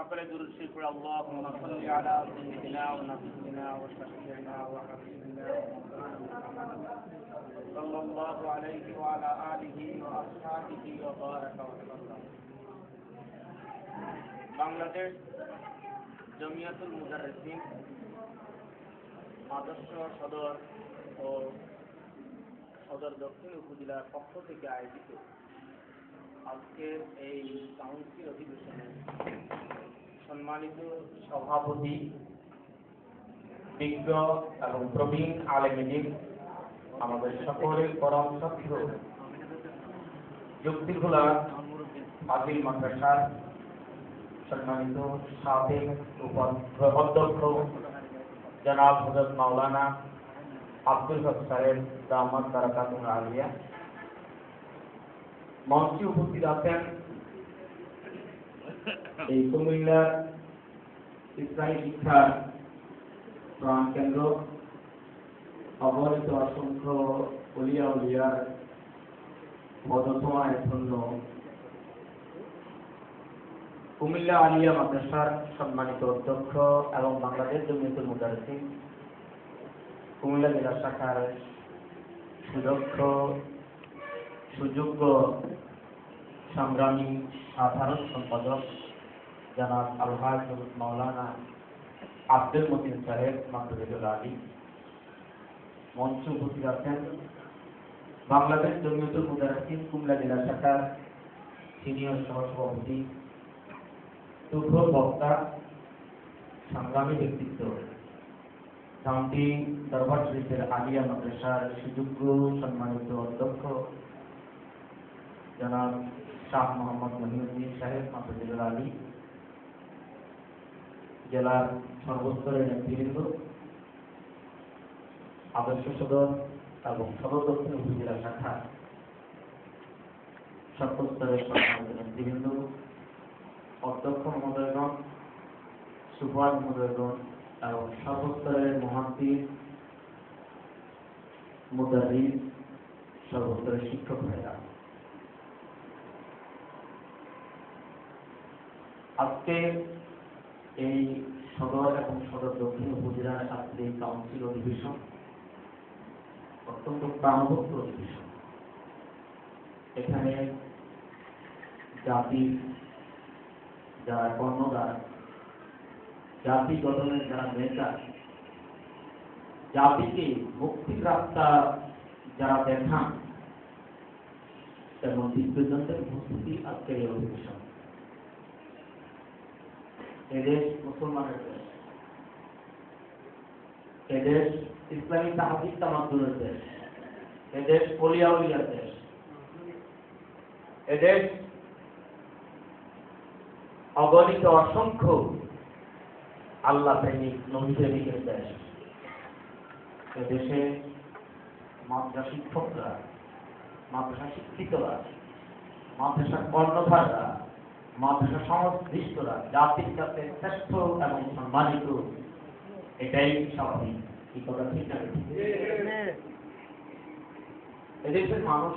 সকলে দুরুদ শরীফ পড়ে, আল্লাহুম্মা সাল্লি আলা সাইয়্যিদিনা ওয়া নাবিয়িনা ওয়া শাফিঈনা ওয়া হাবিবিনা সাল্লাল্লাহু আলাইহি ওয়া আলা আলিহি ওয়া আসহাবিহি ওয়া বারাকা ওয়া সাল্লাম। বাংলাদেশ জমিয়াতুল মুদাররিসিন আদর্শ সদর ও সদর দক্ষিণ উপজেলার পক্ষ থেকে আয়োজিত আজকের এই কাউন্সিল অধিবেশনে সম্মানিত সভাপতি, বিজ্ঞ এবং প্রবীণ আলেমিদিন আমাদের সকলের পরম শত্রু যুক্তিগুলা ফাজিল মাদ্রাসার সম্মানিত সাবেক অধ্যক্ষ জনাব হজরত মাওলানা আব্দুল হক সাহেব দামাদ বারাকাতুল আলিয়া মঞ্চে উপস্থিত আছেন এই কুমিল্লার ইসলামী শিক্ষার প্রাণ কেন্দ্র অবহিত অসংখ্য অলিয়া উলিয়ার পদসময় ধন্য। কুমিল্লা আলিয়া মাদ্রাসার সম্মানিত অধ্যক্ষ এবং বাংলাদেশ জমিয়তুল মুদারিসিন কুমিল্লা জেলা শাখার সুদক্ষ সুযোগ্য সংগ্রামী সাধারণ সম্পাদক জনাব আলহাজ মাওলানা আব্দুল মতিন সাহেব মাহমুদুল আলী। মঞ্চ উপস্থিত আছেন বাংলাদেশ জমিয়তুল মুদারিসিন কুমিল্লা জেলা শাখার সিনিয়র সহসভাপতি শুভ বক্তা, সংগ্রামী ব্যক্তিত্ব। কাউন্টি দরবার শরীফের আলিয়া মাদ্রাসার সুযোগ্য সম্মানিত অধ্যক্ষ জনাব শাহ মোহাম্মদ মহিউদ্দিন সাহেব মাহমুদুল আলী, জেলার সর্বস্তরের নেতৃবৃন্দ, আদর্শ সদর এবং সদর দক্ষিণ উপজেলা শাখা সর্বস্তরের নেতৃবৃন্দ, অধ্যক্ষ মহোদয়গণ সুভাষ মহোদয়গণ, এবং সর্বস্তরের মহান্তির মুদারিস সর্বস্তরের শিক্ষক ভাইরা। আজকে এই সদর এবং সদর দক্ষিণ উপজেলার আজকে কাউন্সিল অধিবেশন, অত্যন্ত প্রাণবন্ত অধিবেশন। এখানে জাতির যারা কর্ণধার, জাতি গঠনের যারা নেতা, জাতিকে মুক্তিপ্রাপ্তা যারা দেখান, তেমন দিগ্গজনদের উপস্থিতি আজকের অধিবেশন। এদেশ মুসলমানের দেশ। এদেশ ইসলামী তাহাদিক তামাদ্দুরের দেশ। এদেশ পলিয়াউলিয়ার দেশ। এদেশ অগণিত অসংখ্য আল্লাহ প্রেমিক, নবী প্রেমিকের দেশ। এদেশে মাদ্রাসা শিক্ষকরা, মাদ্রাসা শিক্ষিতরা, মাদ্রাসার কর্ণধাররা মাদ্রাসা সংশ্লিষ্টরা, জাতির কাছে শ্রেষ্ঠ এবং সম্মানিত। এটাই স্বাভাবিক। কথা ঠিক এদেশের মানুষ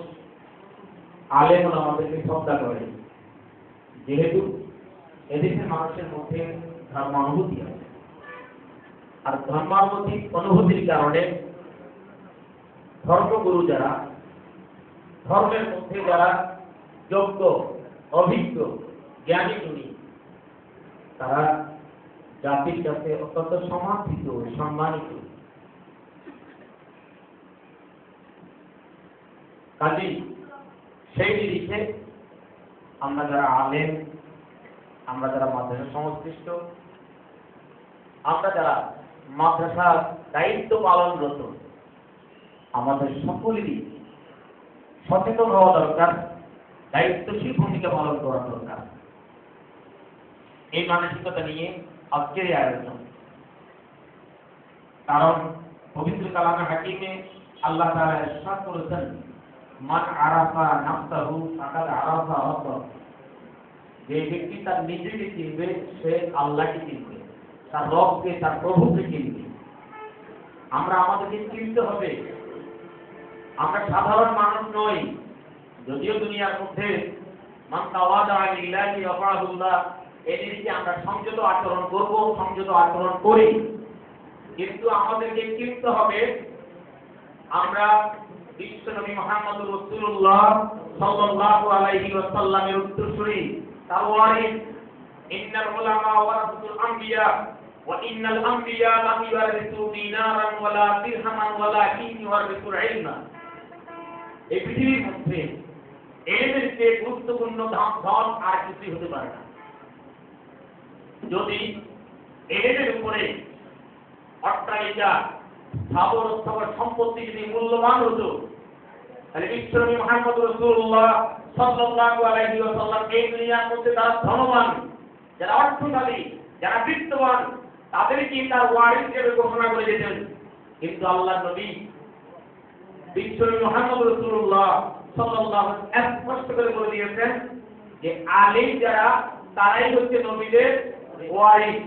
আলেম আমাদেরকে শ্রদ্ধা করে। যেহেতু এদেশের মানুষের মধ্যে ধর্মানুভূতি আছে। আর ধর্মানুভূতি অনুভূতির কারণে ধর্মগুরু যারা, ধর্মের মধ্যে যারা যোগ্য, অভিজ্ঞ জ্ঞানী গুণী। তারা জাতির কাছে অত্যন্ত সমাদৃত, সম্মানিত। কাজেই সেই নিরিখে আমরা যারা আলেম, আমরা যারা মাদ্রাসা সংশ্লিষ্ট, আমরা যারা মাদ্রাসার দায়িত্ব পালনরত, আমাদের সকলেরই সচেতন হওয়া দরকার, দায়িত্বশীল ভূমিকা পালন করা দরকার। এই মানসিকতা নিয়ে আজকের আয়োজন। কারণ পবিত্র কালামে হাকিমে আল্লাহ তাআলা ইরশাদ করেছেন, মান আরাফা নাফসাহু ফাকাদ আরাফা রাব্বাহু যে ব্যক্তি তার নিজেকে চিনবে, সে আল্লাহকে চিনবে, তার রবকে, তার প্রভুকে চিনবে। আমরা আমাদেরকে চিনতে হবে। আমরা সাধারণ মানুষ নই। যদিও দুনিয়ার মধ্যে মান তাওয়াদা লিল্লাহি রাফাহুল্লাহ এই জিনিসটি আমরা সংযত আচরণ করব, সংযত আচরণ করি। কিন্তু আমাদেরকে চিনতে হবে? আমরা বিশ্বনবী মোহাম্মদ রসুল্লাহ সাল্লাল্লাহু আলাইহি ওয়াসাল্লামের উত্তরসূরি তার ওয়ারিস, ইন্নাল উলামা ওয়ারাসাতুল আম্বিয়া, ওয়া ইন্নাল আম্বিয়া লাম ইওয়ারিসু দিনারান ওয়ালা দিরহামান ওয়ালাকিন ইওয়ারিসুল ইলমা। এই পৃথিবীর মধ্যে চেয়ে গুরুত্বপূর্ণ ধন আর কিছুই হতে পারে না। যদি এলেমের উপরে অট্টালিকা, স্থাবর স্থাবর সম্পত্তি যদি মূল্যবান হতো, তাহলে বিশ্বনবী মোহাম্মদ রসুল্লাহ সাল্লাল্লাহু আলাইহি ওয়াসাল্লাম এই দুনিয়ার মধ্যে যারা ধনবান, যারা অর্থশালী, যারা বিত্তবান তাদেরকে তার ওয়ারিস হিসেবে ঘোষণা করে দিতেন কিন্তু আল্লাহ নবী বিশ্বনবী মোহাম্মদ রসুল্লাহ সাল্লাল্লাহু স্পষ্ট করে বলে দিয়েছেন যে আলিম যারা, তারাই হচ্ছে নবীদের ওয়ারিস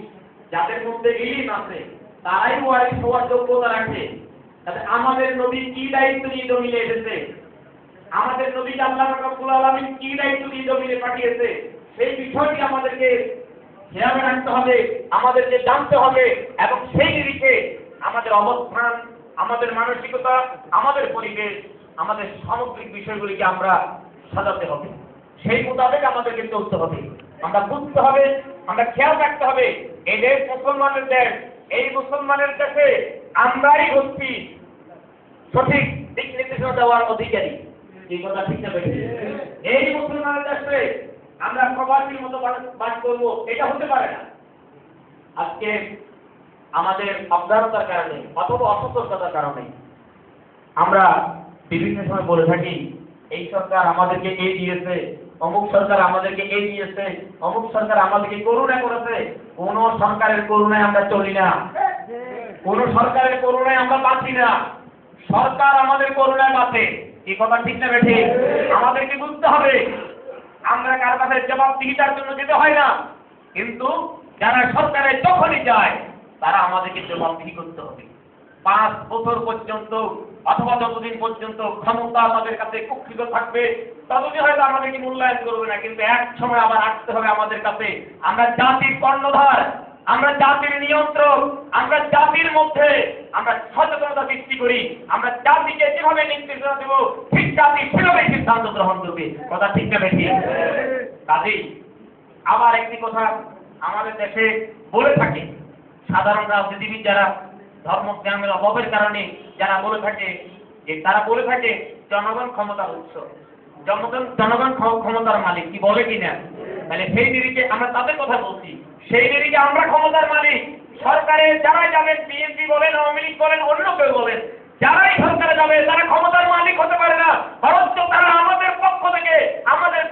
যাদের মধ্যে ইলিম আছে, তারাই ওয়ারিস হওয়ার যোগ্যতা রাখে। তাহলে আমাদের নবী কি দায়িত্ব নিয়ে জমিনে এসেছে? আমাদের নবী আল্লাহ রাব্বুল আলামিন কি দায়িত্ব নিয়ে জমিনে পাঠিয়েছে, সেই বিষয়টি আমাদেরকে খেয়াল রাখতে হবে, আমাদেরকে জানতে হবে, এবং সেই নিরিখে আমাদের অবস্থান, আমাদের মানসিকতা, আমাদের পরিবেশ, আমাদের সামগ্রিক বিষয়গুলিকে আমরা সাজাতে হবে। সেই মোতাবেক আমাদেরকে চলতে হবে। আমরা বুঝতে হবে, আমরা খেয়াল রাখতে হবে, এই দেশ মুসলমানের দেশ, এই মুসলমানের দেশে আমরাই হচ্ছি সঠিক দিক নির্দেশনা দেওয়ার অধিকারী। এই এই মুসলমানের দেশে আমরা প্রবাসীর মতো বাস- করব, এটা হতে পারে না। আজকে আমাদের অবদানতার কারণে অথবা অসতর্কতার কারণে আমরা বিভিন্ন সময় বলে থাকি, এই সরকার আমাদেরকে এই দিয়েছে অমুক সরকার আমাদেরকে এই দিয়েছে অমুক সরকার আমাদেরকে করুণা করেছে, কোন সরকারের করুণায় আমরা চলি না। কোন সরকারের করুণায় আমরা বাঁচি না। সরকার আমাদের করুণায় বাঁচে। এই কথা ঠিক না বেঠে? আমাদেরকে বুঝতে হবে। আমরা কার কাছে জবাবদিহিতার জন্য যেতে হয় না। কিন্তু যারা সরকারে যখনই যায়, তারা আমাদেরকে জবাবদিহি করতে হবে। পাঁচ বছর পর্যন্ত অথবা যতদিন পর্যন্ত ক্ষমতা আমাদের কাছে কুক্ষিত থাকবে, ততদিন হয়তো আমাদেরকে মূল্যায়ন করবে না, কিন্তু এক সময় আবার আসতে হবে আমাদের কাছে। আমরা জাতির কর্ণধার, আমরা জাতির নিয়ন্ত্রক, আমরা জাতির মধ্যে আমরা সচেতনতা সৃষ্টি করি। আমরা জাতিকে যেভাবে নির্দেশনা দেব, ঠিক জাতি সেভাবে সিদ্ধান্ত গ্রহণ করবে। কথা ঠিক না বেশি কাজেই আবার একটি কথা আমাদের দেশে বলে থাকে। সাধারণ রাজনীতিবিদ যারা ধর্মজ্ঞানের অভাবের কারণে যারা বলে থাকে যে তারা বলে থাকে জনগণ ক্ষমতার উৎস। জনগণ জনগণ ক্ষ- ক্ষমতার মালিক, কি বলে কিনা? তাহলে সেই নিরিখে আমরা তাদের কথা বলছি। সেই নিরিখে আমরা ক্ষমতার মালিক। সরকারে যারাই যাবেন, বিএনপি বলেন, আওয়ামী লীগ বলেন, অন্য কেউ বলেন, যারাই সরকারে যাবে, তারা ক্ষমতার মালিক হতে পারে না। বরঞ্চ তারা আমাদের পক্ষ থেকে আমাদের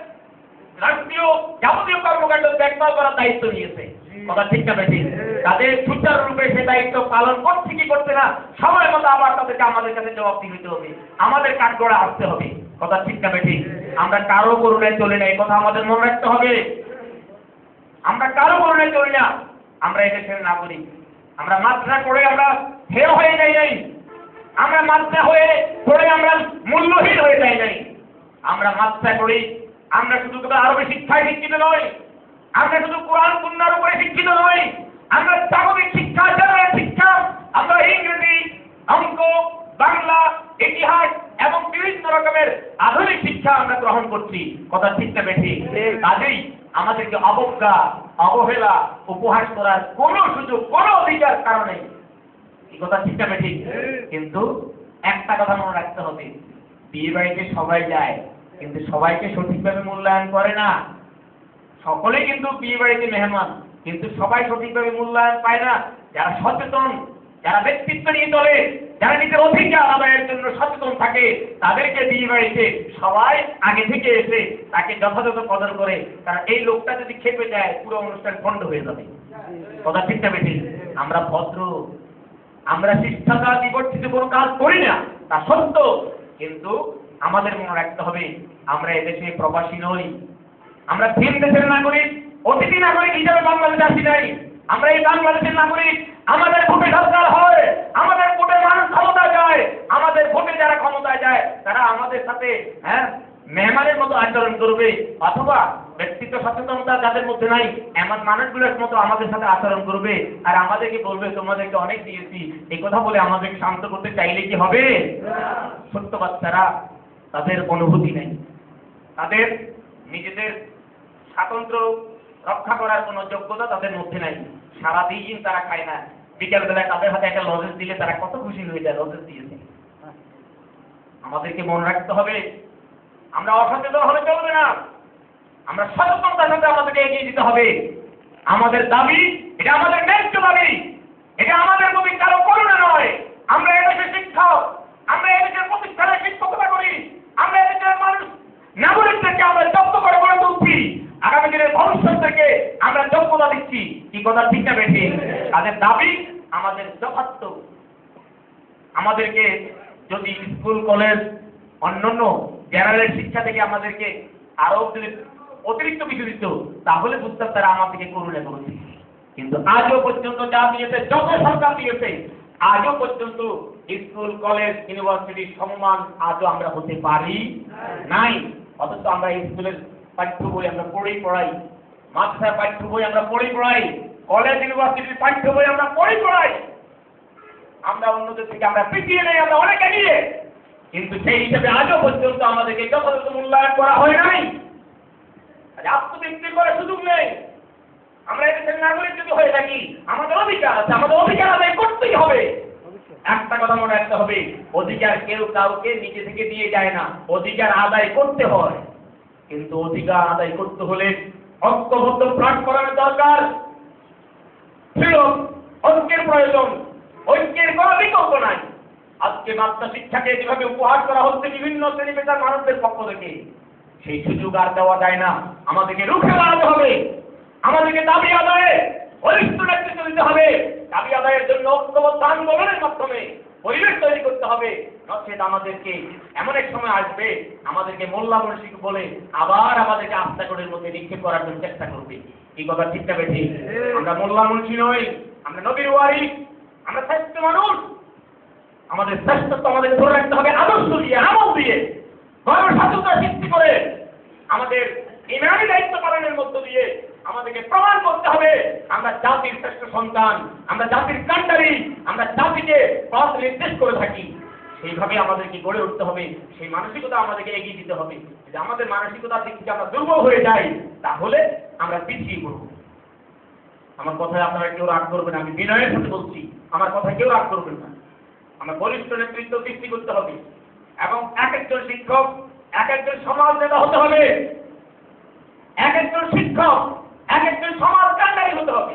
রাষ্ট্রীয় যাবতীয় কর্মকাণ্ড দেখভাল করার দায়িত্ব নিয়েছে। কথা ঠিক না বেশি তাদের সুচারুরূপে সে দায়িত্ব পালন করছে কি করছে না, সময় মতো আবার তাদেরকে আমাদের কাছে জবাব দিতে হবে। আমাদের কাঠগড়া আসতে হবে। কথা ঠিক না বেশি আমরা কারও করুণায় চলে না, এই কথা আমাদের মনে রাখতে হবে। আমরা কারও করুণায় চলি না। আমরা এদেশের নাগরিক। আমরা মাত্রা করে আমরা ফেল হয়ে যাই নাই। আমরা মাত্রা হয়ে পড়ে আমরা মূল্যহীন হয়ে যাই নাই। আমরা মাত্রা করি আমরা শুধু তবে আরবি শিক্ষায় শিক্ষিত নই। আমরা শুধু কোরআন সুন্নার উপরে শিক্ষিত নই আমরা জাগতিক শিক্ষা জেনারেল শিক্ষা আমরা ইংরেজি অঙ্ক বাংলা ইতিহাস এবং বিভিন্ন রকমের আধুনিক শিক্ষা আমরা গ্রহণ করছি। কথা ঠিক না বেঠি? কাজেই আমাদেরকে অবজ্ঞা অবহেলা উপহাস করার কোনো সুযোগ কোনো অধিকার কারণে এই কথা ঠিক না বেঠি? কিন্তু একটা কথা মনে রাখতে হবে। বিয়ে বাড়িতে সবাই যায় কিন্তু সবাইকে সঠিকভাবে মূল্যায়ন করে না। সকলে কিন্তু বিয়ে বাড়িতে মেহমান, কিন্তু সবাই সঠিকভাবে মূল্যায়ন পায় না। যারা সচেতন, যারা ব্যক্তিত্ব নিয়ে চলে, যারা নিজের অধিকার আদায়ের জন্য সচেতন থাকে, তাদেরকে বিয়ে বাড়িতে সবাই আগে থেকে এসে তাকে যথাযথ কদর করে। কারণ এই লোকটা যদি খেপে যায়, পুরো অনুষ্ঠান খণ্ড হয়ে যাবে। কথা ঠিক না আমরা ভদ্র, আমরা শিক্ষাটা বিবর্তিত কোনো কাজ করি না, তা সত্য। কিন্তু আমাদের মনে রাখতে হবে, আমরা এদেশে প্রবাসী নই। আমরা ভিন দেশের নাগরিক, অতিথি নাগরিক হিসাবে বাংলাদেশে আসি নাই। আমরা এই বাংলাদেশের নাগরিক, আমাদের ভোটে সরকার হয়, আমাদের ভোটে মানুষ ক্ষমতায় যায়, আমাদের ভোটে যারা ক্ষমতায় যায়, তারা আমাদের সাথে হ্যাঁ মেহমানের মতো আচরণ করবে, অথবা ব্যক্তিত্ব সচেতনতা যাদের মধ্যে নাই, এমন মানুষগুলোর মতো আমাদের সাথে আচরণ করবে। আর আমাদেরকে বলবে, তোমাদেরকে অনেক দিয়েছি। এই কথা বলে আমাদেরকে শান্ত করতে চাইলে কি হবে? সত্য বাচ্চারা তাদের অনুভূতি নেই। তাদের নিজেদের স্বাতন্ত্র রক্ষা করার কোনো যোগ্যতা তাদের মধ্যে নাই। সারাদিন তারা খায় না। বিকেলবেলায় তাদের হাতে একটা লজেস দিলে তারা কত খুশি হয়ে যায় লজেস দিয়েছে আমাদেরকে মনে রাখতে হবে, আমরা অসচেতন হলে চলবে না। আমরা সচেতনতার সাথে আমাদেরকে এগিয়ে দিতে হবে। আমাদের দাবি, এটা আমাদের ন্যায্য দাবি। এটা আমাদের প্রতি কারও করুণা নয় আমরা এদেশের শিক্ষক আমরা এদেশের প্রতিষ্ঠানে শিক্ষকতা করি আমরা এদেশের মানুষ নাগরিকদেরকে আমরা যোগ্য করে গড়ে তুলছি আগামী দিনের ভবিষ্যৎ থেকে আমরা যোগ্যতা দিচ্ছি কি কথা ঠিক না বেঠি তাদের দাবি, আমাদের যথার্থ। আমাদেরকে যদি স্কুল, কলেজ, অন্যান্য জেনারেল শিক্ষা থেকে আমাদেরকে আরও যদি অতিরিক্ত কিছু দিত, তাহলে বুঝতাম তারা আমাদেরকে করুণা করেছে। কিন্তু আজও পর্যন্ত যা দিয়েছে, যত সরকার দিয়েছে, আজও পর্যন্ত স্কুল, কলেজ ইউনিভার্সিটির সম্মান আজও আমরা হতে পারি নাই। অথচ আমরা স্কুলের পাঠ্য বই আমরা পড়েই পড়াই। মাদ্রাসার পাঠ্য বই আমরা পড়েই পড়াই। কলেজ ইউনিভার্সিটির পাঠ্য বই আমরা পড়েই পড়াই আমরা অন্যদের থেকে আমরা পিছিয়ে নেই, আমরা অনেক এগিয়ে। কিন্তু সেই হিসেবে আজও পর্যন্ত আমাদেরকে যথাযথ মূল্যায়ন করা হয় নাই। আজ আত্মবিক্রি করার সুযোগ নেই। আমরা এদেশের নাগরিক যদি হয়ে থাকি, আমাদের অধিকার আছে, আমাদের অধিকার আদায় করতেই হবে। একটা কথা মনে রাখতে হবে, অধিকার কেউ কাউকে নিজে থেকে দিয়ে যায় না। অধিকার আদায় করতে হয়। কিন্তু অধিকার আদায় করতে হলে ঐক্যবদ্ধ প্ল্যাটফর্মের দরকার। ছিল ঐক্যের প্রয়োজন। ঐক্যের কোনো বিকল্প নাই। আজকে মাত্রা শিক্ষাকে যেভাবে উপহার করা হচ্ছে বিভিন্ন শ্রেণি পেশার মানুষদের পক্ষ থেকে, সেই সুযোগ আর দেওয়া যায় না। আমাদেরকে রুখে দাঁড়াতে হবে। আমাদেরকে দাবি আদায়ে বলিষ্ঠ নেতৃত্ব দিতে হবে। দাবি আদায়ের জন্য ঐক্যবদ্ধ আন্দোলনের মাধ্যমে পরিবেশ তৈরি করতে হবে। নচেত আমাদেরকে এমন এক সময় আসবে, আমাদেরকে মোল্লা মনসিক বলে আবার আমাদেরকে আস্তাকরের মধ্যে নিক্ষেপ করার জন্য চেষ্টা করবে। এই কথা ঠিক না আমরা মোল্লা মনসি নই, আমরা নবীর ওয়ারি, আমরা শ্রেষ্ঠ মানুষ। আমাদের শ্রেষ্ঠত্ব আমাদের ধরে রাখতে হবে আদর্শ দিয়ে, আমল দিয়ে। গর্ব স্বাধীনতা সৃষ্টি করে আমাদের ইমানি দায়িত্ব পালনের মধ্য দিয়ে আমাদেরকে প্রমাণ করতে হবে, আমরা জাতির শ্রেষ্ঠ সন্তান, আমরা জাতির কান্ডারি আমরা জাতিকে পথ নির্দেশ করে থাকি। সেইভাবে আমাদেরকে গড়ে উঠতে হবে, সেই মানসিকতা আমাদেরকে এগিয়ে দিতে হবে। যদি আমাদের মানসিকতার দিক থেকে আমরা দুর্বল হয়ে যাই, তাহলে আমরা পিছিয়ে পড়ব। আমার কথায় আপনারা কেউ রাগ করবেন আমি বিনয়ের সাথে বলছি, আমার কথায় কেউ রাগ করবেন না। আমরা বলিষ্ঠ নেতৃত্ব সৃষ্টি করতে হবে, এবং এক একজন শিক্ষক, এক একজন সমাজ নেতা হতে হবে। এক একজন শিক্ষক, এক একজন সমাজ কান্ডারি হতে হবে।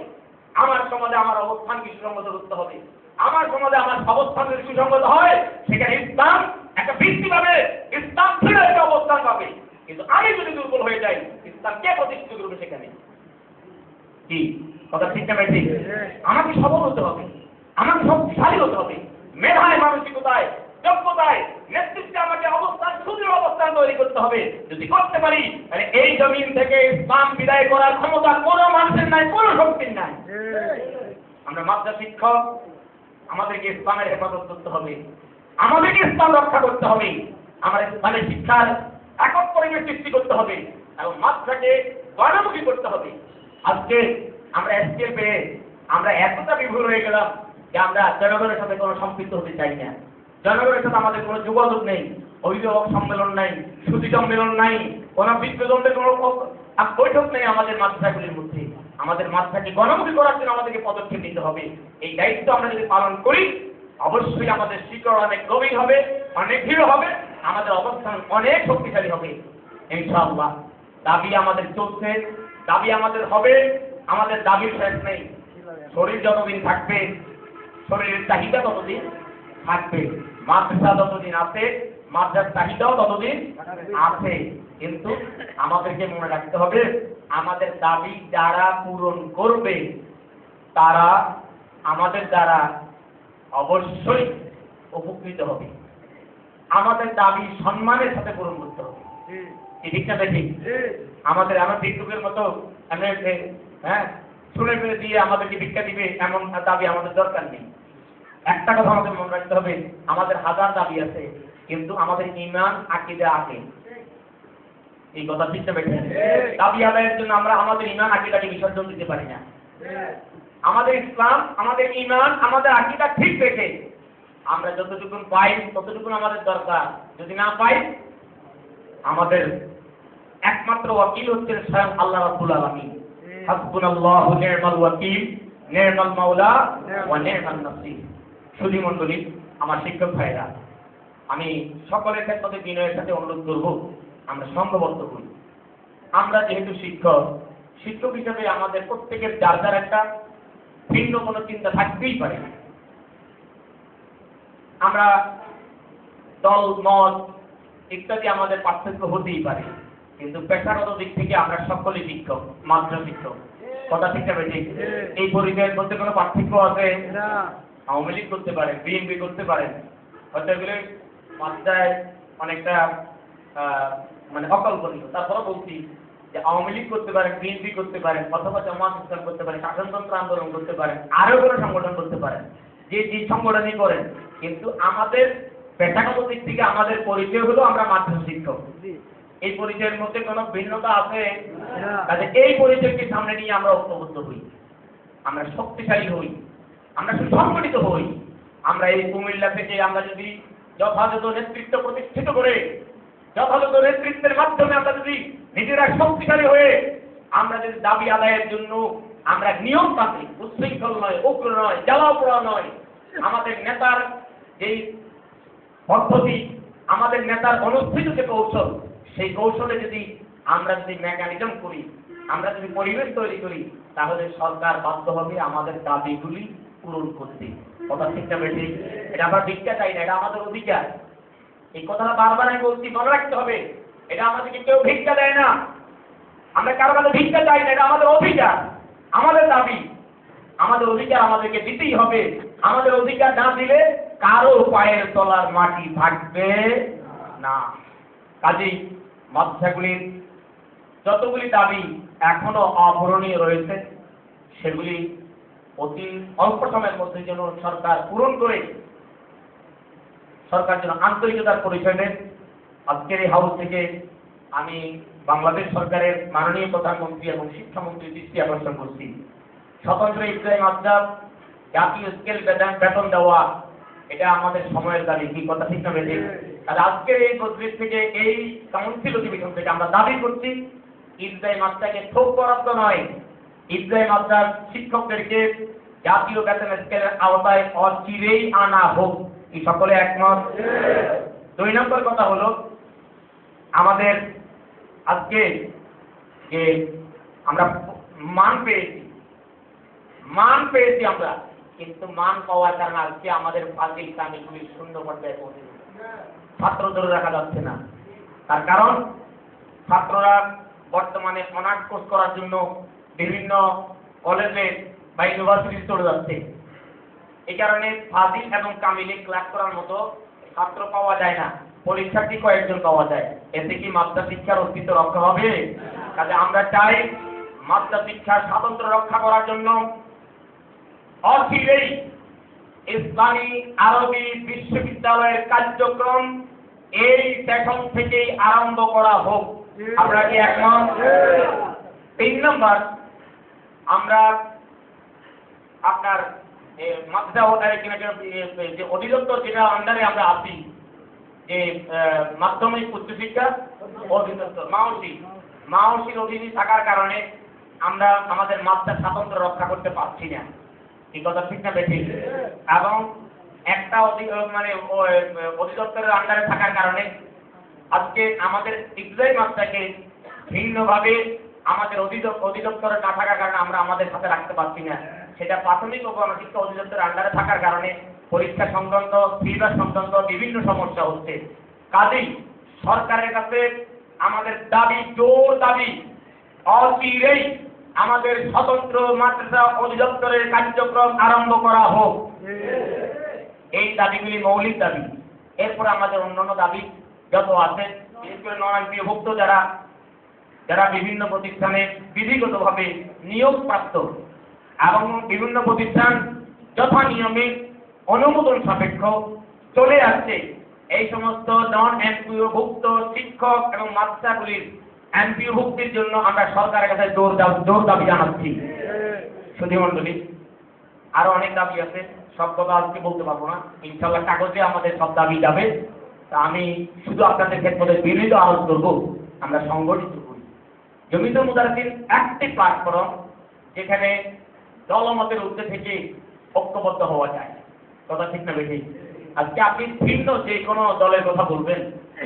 আমার সমাজে আমার অবস্থানকে সুসংগত করতে হবে? আমার সমাজে আমার অবস্থান যদি সুসংগত হয়, সেখানে ইসলাম একটা ভিত্তি পাবে ইসলাম ফিরে একটা অবস্থান পাবে। কিন্তু আমি যদি দুর্বল হয়ে যাই, ইসলাম কে প্রতিষ্ঠিত করবে সেখানে? কি? কথা ঠিক না ঠিক? আমাকে সবল হতে হবে। আমাকে শক্তিশালী হতে হবে। মেধায়, মানসিকতায়, যোগ্যতায়, নেতৃত্বে আমাকে অবস্থান, সুদৃঢ় অবস্থান তৈরি করতে হবে। যদি করতে পারি, তাহলে এই জমিন থেকে ইসলাম বিদায় করার ক্ষমতা কোনো মানুষের নাই, কোনো শক্তির নাই। আমরা মাদ্রাসা শিক্ষক আমাদেরকে ইসলামের হেফাজত করতে হবে। আমাদেরকে ইসলাম রক্ষা করতে হবে। আমার ইসলামের শিক্ষার একক পরিবেশ সৃষ্টি করতে হবে এবং মাদ্রাসাকে গণমুখী করতে হবে। আজকে আমরা এসকেল পেয়ে আমরা এতটা বিভুল হয়ে গেলাম যে আমরা জনগণের সাথে কোনো সম্পৃক্ত হতে চাই না। জনগণের সাথে আমাদের কোনো যোগাযোগ নেই, অভিভাবক সম্মেলন নাই সুতি সম্মেলন নাই, কোনো বিদ্যুদণ্ডের কোনো বৈঠক নেই আমাদের মাদ্রাসাগুলির মধ্যে। আমাদের মাদ্রাসাকে গণমুখী করার জন্য আমাদেরকে পদক্ষেপ নিতে হবে। এই দায়িত্ব আমরা যদি পালন করি, অবশ্যই আমাদের শিকড় অনেক গভীর হবে অনেক ভিড় হবে, আমাদের অবস্থান অনেক শক্তিশালী হবে, ইনশাআল্লাহ। দাবি আমাদের চলছে, দাবি আমাদের হবে, আমাদের দাবির শেষ নেই। শরীর যতদিন থাকবে, শরীরের চাহিদা ততদিন থাকবে, মাদ্রাসা যতদিন আছে মাদ্রাসার চাহিদাও ততদিন আছে। কিন্তু আমাদেরকে মনে রাখতে হবে, আমাদের দাবি যারা পূরণ করবে, তারা আমাদের দ্বারা অবশ্যই উপকৃত হবে। আমাদের দাবি সম্মানের সাথে পূরণ করতে হবে। ঠিক না ঠিক আমাদের আমার ভিক্ষুকের মতো হ্যাঁ শুনে ফেলে দিয়ে আমাদেরকে ভিক্ষা দিবে এমন দাবি আমাদের দরকার নেই। একটা কথা আমাদের মনে রাখতে হবে, আমাদের হাজার দাবি আছে। কিন্তু আমাদের ইমান আকিদে আছে। এই কথা বেঠে দাবি আদায়ের জন্য আমরা আমাদের ইমান আকিদাকে বিসর্জন দিতে পারি না। আমাদের ইসলাম আমাদের ইমান আমাদের আকিদা ঠিক রেখে আমরা যতটুকু পাই ততটুকু আমাদের দরকার। যদি না পাই আমাদের একমাত্র ওয়াকিল হচ্ছেন স্বয়ং আল্লাহ রাব্বুল আলামিন। হাসবুনাল্লাহু নি'মাল ওয়াকিল নি'মাল মাওলা ওয়া নি'মান নাসির। সুধী মণ্ডলী আমার শিক্ষক ভাইরা আমি সকলের ক্ষেত্রে বিনয়ের সাথে অনুরোধ করব আমরা সংঘবদ্ধ করি। আমরা যেহেতু শিক্ষক শিক্ষক হিসেবে আমাদের প্রত্যেকের যার যার একটা ভিন্ন কোনো চিন্তা থাকতেই পারে আমরা দল মত ইত্যাদি আমাদের পার্থক্য হতেই পারে কিন্তু পেশাগত দিক থেকে আমরা সকলেই শিক্ষক মাত্র শিক্ষক। কথা ঠিক না ঠিক এই পরিচয়ের মধ্যে কোনো পার্থক্য আছে? আওয়ামী লীগ করতে পারেন বিএনপি করতে পারেন হয়তো এগুলো মাত্রায় অনেকটা মানে অকল্পনীয়। তারপরে বলছি যে আওয়ামী লীগ করতে পারেন বিএনপি করতে পারেন অথবা জামাত ইসলাম করতে পারেন শাসনতন্ত্র আন্দোলন করতে পারেন আরও কোনো সংগঠন করতে পারেন যে যে সংগঠনই করেন। কিন্তু আমাদের পেশাগত দিক থেকে আমাদের পরিচয় হলো আমরা মাধ্যমিক শিক্ষক। এই পরিচয়ের মধ্যে কোনো ভিন্নতা আছে? কাজে এই পরিচয়কে সামনে নিয়ে আমরা ঐক্যবদ্ধ হই। আমরা শক্তিশালী হই। আমরা সুসংগঠিত হই। আমরা এই কুমিল্লা থেকে আমরা যদি যথাযথ নেতৃত্ব প্রতিষ্ঠিত করে, যথাযথ নেতৃত্বের মাধ্যমে আমরা যদি নিজেরা শক্তিশালী হয়ে আমরা যদি দাবি আদায়ের জন্য আমরা নিয়ম তান্ত্রিক উচ্ছৃঙ্খল নয়, উগ্র নয়, জ্বালাপোড়া নয়, আমাদের নেতার যেই পদ্ধতি, আমাদের নেতার অনুষ্ঠিত যে কৌশল, সেই কৌশলে যদি আমরা যদি মেকানিজম করি, আমরা যদি পরিবেশ তৈরি করি, তাহলে সরকার বাধ্য হবে আমাদের দাবিগুলি পূরণ করতে। কথা ঠিক না বেশি এটা আমরা ভিক্ষা চাই না, এটা আমাদের অধিকার। এই কথাটা বারবার আমি বলছি, মনে রাখতে হবে, এটা আমাদেরকে কেউ ভিক্ষা দেয় না। আমরা কারও কাছে ভিক্ষা চাই না, এটা আমাদের অধিকার, আমাদের দাবি। আমাদের অধিকার আমাদেরকে দিতেই হবে। আমাদের অধিকার না দিলে কারও পায়ের তলার মাটি থাকবে না। কাজেই মাদ্রাসাগুলির যতগুলি দাবি এখনও অপূরণীয় রয়েছে, সেগুলি অতি অল্প সময়ের মধ্যে যেন সরকার পূরণ করে সরকার যেন আন্তরিকতার পরিচয় দেন আজকের এই হাউস থেকে আমি বাংলাদেশ সরকারের মাননীয় প্রধানমন্ত্রী এবং শিক্ষামন্ত্রী দৃষ্টি আকর্ষণ করছি। স্বতন্ত্র ইসলামী মাদ্রাস, জাতীয় স্কেল বেতন বেতন দেওয়া, এটা আমাদের সময়ের দাবি, কি কথা ঠিক না বেঠিক? আর আজকের এই মসজিদ থেকে এই কাউন্সিল অধিবেশন থেকে আমরা দাবি করছি ইসরায়েল মাদ্রাসাকে থোক বরাদ্দ নয়। ইসরায়েল মাদ্রাস শিক্ষকদেরকে জাতীয় বেতন স্কেলের আওতায় অচিরেই আনা হোক এই সকলে একমত? দুই নম্বর কথা হলো, আমাদের আজকে যে আমরা মান পেয়েছি মান পেয়েছি আমরা, কিন্তু মান পাওয়ার কারণে আজকে আমাদের ফাজিল কামিগুলি শূন্য পর্যায়ে পৌঁছে ছাত্র ধরে রাখা যাচ্ছে না। তার কারণ, ছাত্ররা বর্তমানে অনার্স কোর্স করার জন্য বিভিন্ন কলেজে বা ইউনিভার্সিটি চলে যাচ্ছে। এই কারণে ফাজিল এবং কামিলে ক্লাস করার মতো ছাত্র পাওয়া যায় না। পরীক্ষার্থী কয়েকজন পাওয়া যায়। এতে কি মাদ্রাসা শিক্ষার অস্তিত্ব রক্ষা হবে? কাজে আমরা চাই মাদ্রাসা শিক্ষার স্বাতন্ত্র রক্ষা করার জন্য অচিরেই ইসলামী আরবি বিশ্ববিদ্যালয়ের কার্যক্রম এই সেশন থেকেই আরম্ভ করা হোক। আমরা কি একমত? তিন নম্বর আমরা আপনার মাদ্রাসা যে অধিদপ্তর যেটা আন্ডারে আমরা আছি, যে মাধ্যমিক উচ্চশিক্ষা অধিদপ্তর, মাওসি। মাওসির অধীনে থাকার কারণে আমরা আমাদের মাদ্রাসা স্বাতন্ত্র রক্ষা করতে পারছি না। এই কথা, ঠিক না, বেঠিক? এবং একটা অধি- মানে অধিদপ্তরের আন্ডারে থাকার কারণে আজকে আমাদের ইসরায়েল মাত্রাকে ভিন্নভাবে আমাদের অধিদপ- অধিদপ্তরে না থাকার কারণে আমরা আমাদের সাথে রাখতে পারছি না। সেটা প্রাথমিক ও গণশিক্ষা অধিদপ্তরের আন্ডারে থাকার কারণে পরীক্ষা সংক্রান্ত সিলেবাস সংক্রান্ত বিভিন্ন সমস্যা হচ্ছে। কাজেই সরকারের কাছে আমাদের দাবি, জোর দাবি, অচিরেই আমাদের স্বতন্ত্র মাদ্রাসা অধিদপ্তরের কার্যক্রম আরম্ভ করা হোক। এই দাবিগুলি মৌলিক দাবি। এরপর আমাদের অন্যান্য দাবি যত আছে, বিশেষ করে নরায়ণভুক্ত যারা যারা বিভিন্ন প্রতিষ্ঠানে বিধিগতভাবে নিয়োগ প্রাপ্ত এবং বিভিন্ন প্রতিষ্ঠান যথা নিয়মে অনুমোদন সাপেক্ষ চলে আসছে, এই সমস্ত নন এনপিওভুক্ত শিক্ষক এবং মাদ্রাসাগুলির এমপিভুক্তির জন্য আমরা সরকারের কাছে জোর জোর দাবি জানাচ্ছি। সুধী মন্ডলী আরও অনেক দাবি আছে, সব কথা আজকে বলতে পারব না। ইনশাল্লাহ কাগজে আমাদের সব দাবি যাবে। তা আমি শুধু আপনাদের ক্ষেত্রে বিনীত আরোপ করব, আমরা সংগঠিত জমিতে মুদারসিন একটি প্ল্যাটফর্ম যেখানে দলমতের ঊর্ধ্বে থেকে ঐক্যবদ্ধ হওয়া যায়। কথা ঠিক না বেশি আজকে আপনি ভিন্ন যে কোনো দলের কথা বলবেন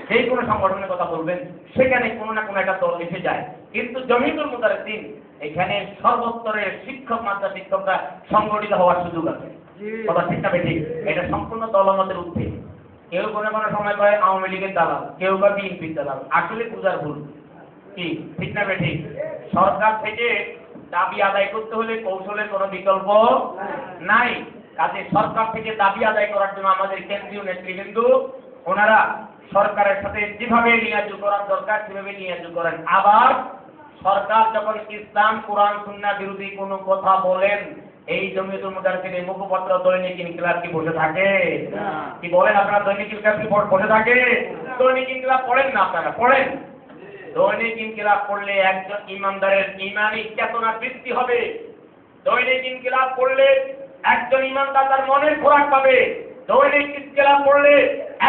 যে কোনো সংগঠনের কথা বলবেন সেখানে কোনো না কোনো একটা দল এসে যায়। কিন্তু জমিতুল মুদারসিন এখানে সর্বস্তরের শিক্ষক মাত্রা শিক্ষকরা সংগঠিত হওয়ার সুযোগ আছে। কথা ঠিক না বেশি এটা সম্পূর্ণ দল দলমতের ঊর্ধ্বে। কেউ কোনো কোনো সময় কয় আওয়ামী লীগের দালাল কেউ বা বিএনপির দালাল। আসলে পূজার ভুল। কি ঠিক না বেঠি সরকার থেকে দাবি আদায় করতে হলে কৌশলের কোনো বিকল্প নাই। কাজে সরকার থেকে দাবি আদায় করার জন্য আমাদের কেন্দ্রীয় নেতৃবৃন্দ ওনারা সরকারের সাথে যেভাবে নিয়োগ করার দরকার সেভাবে নিয়োগ করেন। আবার সরকার যখন ইসলাম কোরআন সুন্না বিরোধী কোনো কথা বলেন এই জমিয়তুল মুদারসিনের মুখপত্র দৈনিক ইনকিলাব কি বসে থাকে? কি বলেন আপনারা দৈনিক ইনকিলাব কি বসে থাকে? দৈনিক ইনকিলাব পড়েন না আপনারা? পড়েন। দৈনিক ইনকিলাব পড়লে একজন ইমানদারের ইমানি চেতনা বৃদ্ধি হবে। দৈনিক ইনকিলাব পড়লে একজন ইমানদার তার মনের খোরাক পাবে। দৈনিক ইনকিলাব পড়লে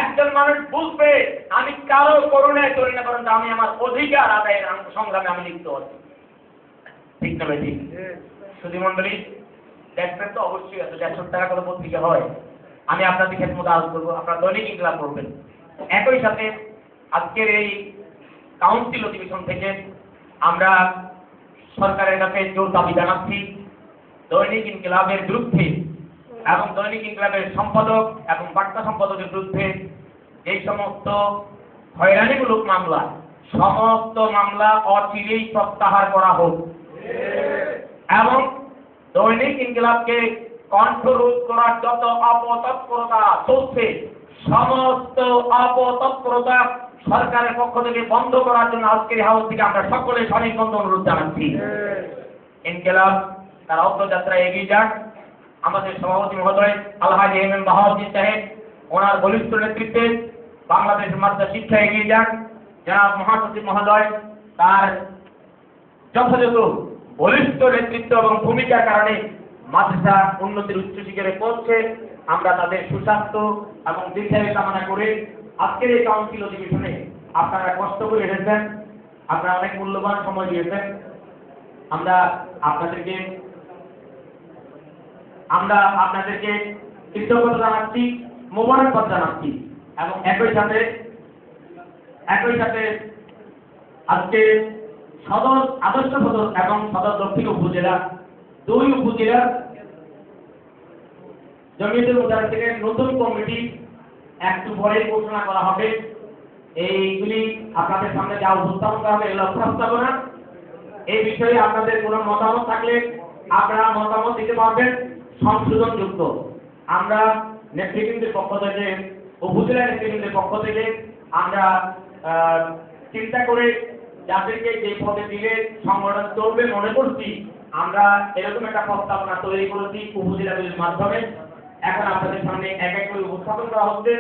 একজন মানুষ বুঝবে, আমি কারও করুণায় চলি না কারণ আমি আমার অধিকার আদায়ের সংগ্রামে আমি লিপ্ত আছি। ঠিক না ভাই সুধী মন্ডলী দেখবেন তো অবশ্যই আছে দেড়শো টাকা করে পত্রিকা হয়। আমি আপনাদের ক্ষেত্রে মতো আলোচ করব, আপনারা দৈনিক ইনকিলাব করবেন। একই সাথে আজকের এই কাউন্সিল অধিবেশন থেকে আমরা সরকারের কাছে জোর দাবি জানাচ্ছি। দৈনিক ইনকিলাবের বিরুদ্ধে এবং দৈনিক ইনকিলাবের সম্পাদক এবং বার্তা সম্পাদকের বিরুদ্ধে এই সমস্ত হয়রানিমূলক মামলা, সমস্ত মামলা অচিরেই প্রত্যাহার করা হোক। এবং দৈনিক ইনকিলাবকে কণ্ঠরোধ করার যত অপতৎপরতা চলছে, সমস্ত অপতৎপরতা সরকারের পক্ষ থেকে বন্ধ করার জন্য আজকের হাউস থেকে আমরা সকলে স্বনির্বন্ধ অনুরোধ জানাচ্ছি। ইনকিলাব, তার অগ্রযাত্রা এগিয়ে যাক। আমাদের সভাপতি মহোদয় আলহাজি এম এম বাহাউদ্দিন সাহেব, ওনার বলিষ্ঠ নেতৃত্বে বাংলাদেশ মাদ্রাসা শিক্ষা এগিয়ে যাক। জনাব মহাসচিব মহোদয়, তার যথাযথ বলিষ্ঠ নেতৃত্ব এবং ভূমিকার কারণে মাদ্রাসা উন্নতির উচ্চ শিখরে পৌঁছে আমরা তাদের সুস্বাস্থ্য এবং দীর্ঘায়ু কামনা করে আজকের এই কাউন্সিল অধিবেশনে আপনারা কষ্ট করে এসেছেন, আপনারা অনেক মূল্যবান সময় দিয়েছেন। আমরা আপনাদেরকে আমরা আপনাদেরকে কৃতজ্ঞতা জানাচ্ছি, মোবারকবাদ জানাচ্ছি, এবং একই সাথে একই সাথে আজকে সদর, আদর্শ সদর এবং সদর দক্ষিণ উপজেলা, দুই উপজেলার জমিয়তের মুদার থেকে নতুন কমিটি একটু পরে ঘোষণা করা হবে। এইগুলি আপনাদের সামনে যা উপস্থাপন করা হবে, এগুলো প্রস্তাবনা এই বিষয়ে আপনাদের কোনো মতামত থাকলে আপনারা মতামত দিতে পারবেন, সংশোধনযুক্ত। আমরা নেতৃবৃন্দের পক্ষ থেকে, উপজেলা নেতৃবৃন্দের পক্ষ থেকে আমরা চিন্তা করে যাদেরকে যে পদে দিলে সংগঠন চলবে মনে করছি, আমরা এরকম একটা প্রস্তাবনা তৈরি করেছি উপজেলাগুলির মাধ্যমে। এখন আপনাদের সামনে এক এক করে উপস্থাপন করা হচ্ছে।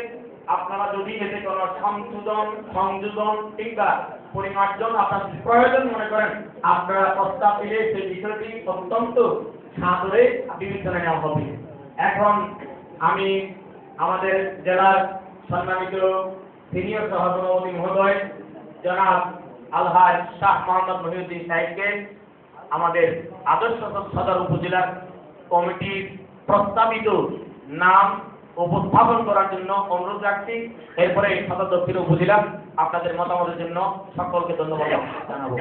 আপনারা যদি এতে কোনো সংশোধন সংযোজন কিংবা পরিমার্জন আপনাদের প্রয়োজন মনে করেন, আপনারা প্রস্তাব দিলে সেই বিষয়টি অত্যন্ত সাদরে বিবেচনায় নেওয়া হবে। এখন আমি আমাদের জেলার সম্মানিত সিনিয়র সহসভাপতি মহোদয়, জনাব আলহাজ শাহ মোহাম্মদ মহিউদ্দিন সাহেবকে আমাদের আদর্শ সদর উপজেলার কমিটির প্রস্তাবিত নাম উপস্থাপন করার জন্য অনুরোধ রাখছি। এরপরে সদর দক্ষিণ উপজেলা আপনাদের মতামতের জন্য সকলকে ধন্যবাদ জানাব।